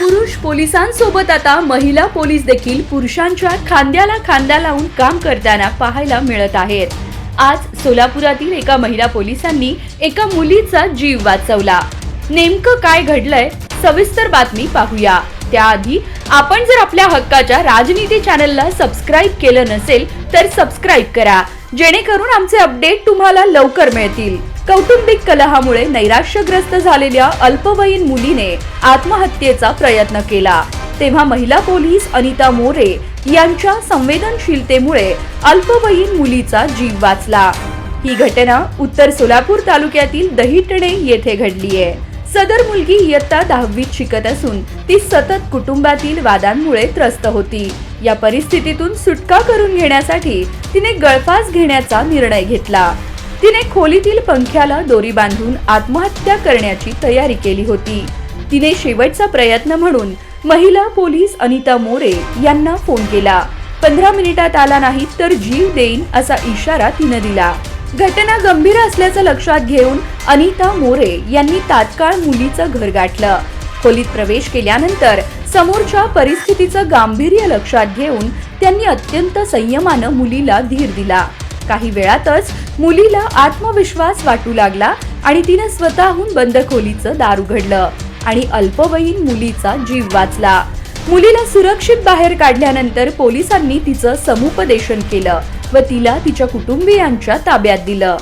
पुरुष पोलिसांसोबत आता महिला पोलीस देखील पुरुषांच्या खांद्याला खांदा लावून काम करताना पाहायला मिळत आहेत. आज सोलापुरातील एका महिला पोलिसांनी एका मुलीचा जीव वाचवला. नेमकं काय घडलंय सविस्तर बातमी पाहूया. त्याआधी आपण जर आपल्या हक्काच्या राजनीती चॅनलला सबस्क्राईब केलं नसेल तर सबस्क्राईब करा. जेणेकरून आमचे अपडेट तुम्हाला लवकर मिळतील. कौटुंबिक कलहामुळे नैराश्यग्रस्त झालेल्या अल्पवयीन मुलीने आत्महत्येचा प्रयत्न केला. तेव्हा महिला पोलीस अनिता मोरे यांच्या संवेदनशीलतेमुळे अल्पवयीन मुलीचा जीव वाचला. ही घटना उत्तर सोलापूर तालुक्यातील दहिटणे येथे घडली आहे. सदर मुलगी इयत्ता दहावीत शिकत असून ती सतत कुटुंबातील वादांमुळे त्रस्त होती. या परिस्थितीतून सुटका करून घेण्यासाठी तिने गळफास घेण्याचा निर्णय घेतला. तिने खोलीतील पंख्याला दोरी बांधून आत्महत्या करण्याची तयारी केली होती. तिने शेवटचा प्रयत्न म्हणून महिला पोलीस अनिता मोरे यांना फोन केला. पंधरा मिनिटात आला नाही तर जीव देईन असा इशारा तिनं दिला. घटना गंभीर असल्याचं लक्षात घेऊन अनिता मोरे यांनी तात्काळ मुलीचं घर गाठलं. खोलीत प्रवेश केल्यानंतर समोरच्या परिस्थितीचं गांभीर्य लक्षात घेऊन त्यांनी अत्यंत संयमानं मुलीला धीर दिला. काही वेळातच मुलीला आत्मविश्वास वाटू लागला आणि तिनं स्वतःहून बंद खोलीचं दार उघडलं आणि अल्पवयीन मुलीचा जीव वाचला. मुलीला सुरक्षित बाहेर काढल्यानंतर पोलिसांनी तिचं समुपदेशन केलं व तिला तिच्या कुटुंबियांच्या ताब्यात दिलं.